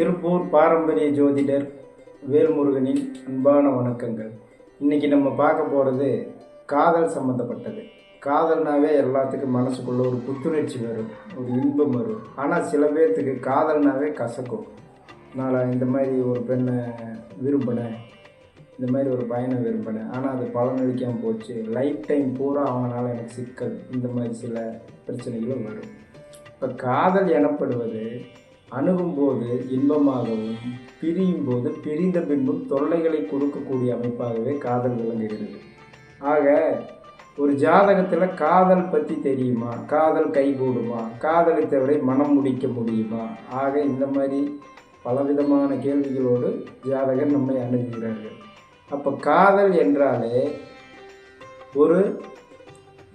திருப்பூர் பாரம்பரிய ஜோதிடர் வேல்முருகனின் அன்பான வணக்கங்கள். இன்னைக்கு நம்ம பார்க்க போகிறது காதல் சம்மந்தப்பட்டது காதல்னாவே எல்லாத்துக்கும் மனசுக்குள்ள ஒரு புத்துணர்ச்சி வரும் ஒரு இன்பம் வரும். ஆனால் சில பேர்த்துக்கு காதல்னாவே கசக்கும். நான் இந்த மாதிரி ஒரு பெண்ணை விரும்பினேன். இந்த மாதிரி ஒரு பையனை விரும்பினேன். ஆனால் அது பலனளிக்காமல் போச்சு. லைஃப் டைம் பூரா அவங்களால எனக்கு சிக்கல். இந்த மாதிரி சில பிரச்சனைகளும் வரும். இப்போ காதல் எனப்படுவது அணுகும்போது இன்பமாகவும் பிரியும் போது பிரிந்த பின்பும் தொல்லைகளை கொடுக்கக்கூடிய அமைப்பாகவே காதல் விளங்குகிறது. ஆக ஒரு ஜாதகத்தில் காதல் பற்றி தெரியுமா? காதல் கைகூடுமா காதலித்தவரை மனம் முடிக்க முடியுமா? ஆக இந்த மாதிரி பலவிதமான கேள்விகளோடு ஜாதகர் நம்மை அணுகுகிறார்கள். அப்போ காதல் என்றாலே ஒரு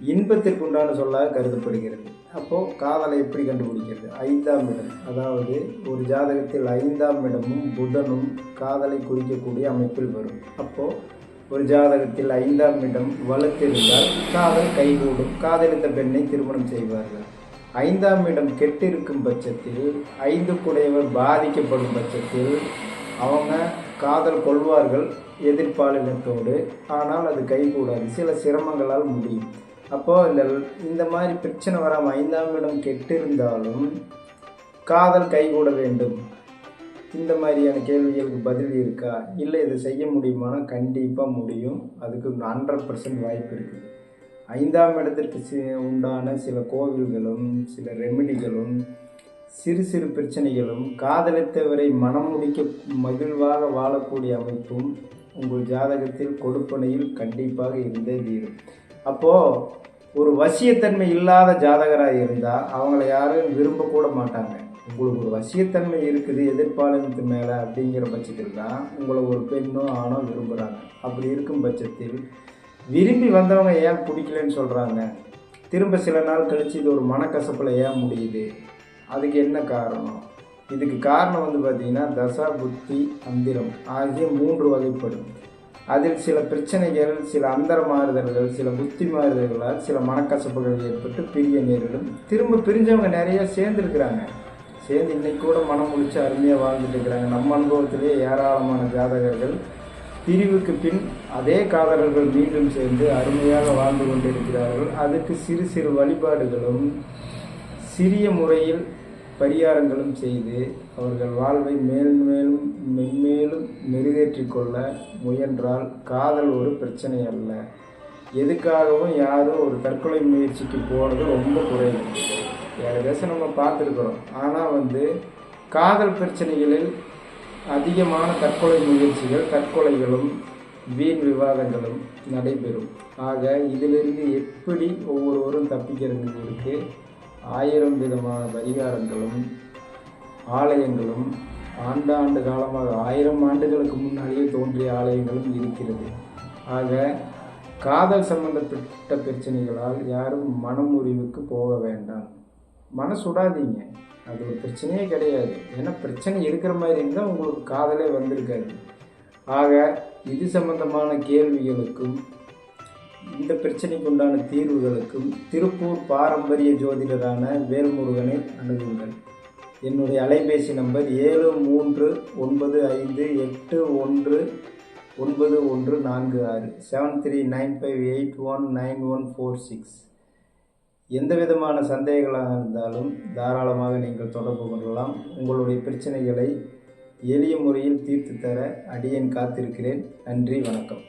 இன்பத்திற்கு உண்டான சொல்லாக கருதப்படுகிறது. அப்போது காதலை எப்படி கண்டுபிடிக்கிறது? ஐந்தாம் இடம். அதாவது ஒரு ஜாதகத்தில் ஐந்தாம் இடமும் புதனும் காதலை குறிக்கக்கூடிய அமைப்பில் வரும். அப்போது ஒரு ஜாதகத்தில் ஐந்தாம் இடம் வலுத்திருந்தால் காதல் கைகூடும். காதலித்த பெண்ணை திருமணம் செய்வார்கள். ஐந்தாம் இடம் கெட்டிருக்கும் பட்சத்தில் ஐந்து குடையவர் பாதிக்கப்படும் பட்சத்தில் அவங்க காதல் கொள்வார்கள் எதிர்பாலினத்தோடு. ஆனால் அது கைகூடாது. சில சிரமங்களால் முடியும். அப்போது இந்த இந்த மாதிரி பிரச்சனை வராமல் ஐந்தாம் இடம் கெட்டிருந்தாலும் காதல் கைகூட வேண்டும். இந்த மாதிரியான கேள்விகளுக்கு பதில் இருக்கா? இல்லை இதை செய்ய முடியுமானா? கண்டிப்பாக முடியும். அதுக்கு ஹண்ட்ரட் பர்சன்ட் வாய்ப்பு இருக்குது ஐந்தாம் இடத்திற்கு சி உண்டான சில கோவில்களும் சில ரெமிடிகளும் சிறு சிறு பிரச்சனைகளும் காதலித்தவரை மனம் முடிக்க மகிழ்வாக வாழக்கூடிய அமைப்பும் உங்கள் ஜாதகத்தில் கொடுப்பனையில் கண்டிப்பாக இருந்தே தீரும். அப்போது ஒரு வசியத்தன்மை இல்லாத ஜாதகராக இருந்தால் அவங்கள யாரும் விரும்பக்கூட மாட்டாங்க. உங்களுக்கு ஒரு வசியத்தன்மை இருக்குது எதிர்பாலினத்து மேலே அப்படிங்கிற பட்சத்தில் தான் உங்களை ஒரு பெண்ணோ ஆணோ விரும்புகிறாங்க அப்படி இருக்கும் பட்சத்தில் விரும்பி வந்தவங்க ஏன் பிடிக்கலன்னு சொல்கிறாங்க திரும்ப சில நாள் கழித்து இது ஒரு மனக்கசப்பில் ஏன் முடியுது? அதுக்கு என்ன காரணம்? இதுக்கு காரணம் வந்து பார்த்திங்கன்னா தசா புத்தி அந்திரம் ஆகிய மூன்று வகைப்படும். அதில் சில பிரச்சனைகள் சில அந்தர மாறுதல்கள் சில புத்தி மாறுதல்களால் சில மனக்கசப்புகள் ஏற்பட்டு பிரிய நேரிடும். திரும்ப பிரிஞ்சவங்க நிறைய சேர்ந்துருக்குறாங்க. சேர்ந்து இன்னைக்கு கூட மனம் முடிச்சு அருமையாக வாழ்ந்துட்டு இருக்கிறாங்க. நம்ம அனுபவத்திலே ஏராளமான ஜாதகர்கள். பிரிவுக்கு பின் அதே காதலர்கள் மீண்டும் சேர்ந்து அருமையாக வாழ்ந்து கொண்டிருக்கிறார்கள். அதுக்கு சிறு சிறு வழிபாடுகளும் சிறிய முறையில் பரிகாரங்களும் செய்து அவர்கள் வாழ்வை மேலும் மேலும் மென்மேலும் மெருகேற்றிக் கொள்ள முயன்றால் காதல் ஒரு பிரச்சனை அல்ல. எதுக்காகவும் யாரும் ஒரு தற்கொலை முயற்சிக்கு போகிறது ரொம்ப குறைவு. ஏகദേശம் நம்ம பார்த்துருக்குறோம். ஆனால் வந்து காதல் பிரச்சனைகளில் அதிகமான தற்கொலை முயற்சிகள் தற்கொலைகளும் வீண் விவாதங்களும் நடைபெறும். ஆக இதிலிருந்து எப்படி ஒவ்வொருவரும் தப்பிக்கிறதுக்கு ஆயிரம் விதமான பரிகாரங்களும் ஆலயங்களும் ஆண்டாண்டு காலமாக ஆயிரம் ஆண்டுகளுக்கு முன்னாடியே தோன்றிய ஆலயங்களும் இருக்கிறது. ஆக காதல் சம்பந்தப்பட்ட பிரச்சனைகளால் யாரும் மனமுறிவுக்கு போக வேண்டாம். மனசுடாதீங்க அது ஒரு பிரச்சனையே கிடையாது. ஏன்னா பிரச்சனை இருக்கிற மாதிரி இருந்தால் உங்களுக்கு காதலே வந்திருக்காது. ஆக இது சம்பந்தமான கேள்விகளுக்கும் இந்த பிரச்சனைக்கு உண்டான தீர்வுகளுக்கும் திருப்பூர் பாரம்பரிய ஜோதிடரான வேல்முருகனை அணுகுங்கள். என்னுடைய அலைபேசி நம்பர் ஏழு மூன்று ஒன்பது ஐந்து எட்டு ஒன்று ஒன்பது ஒன்று நான்கு ஆறு seven three nine five eight one nine one four six எந்த விதமான சந்தேகங்களாக இருந்தாலும் தாராளமாக நீங்கள் தொடர்பு கொள்ளலாம். உங்களுடைய பிரச்சனைகளை எளிய முறையில் தீர்த்து தர அடியேன் காத்திருக்கிறேன். நன்றி வணக்கம்.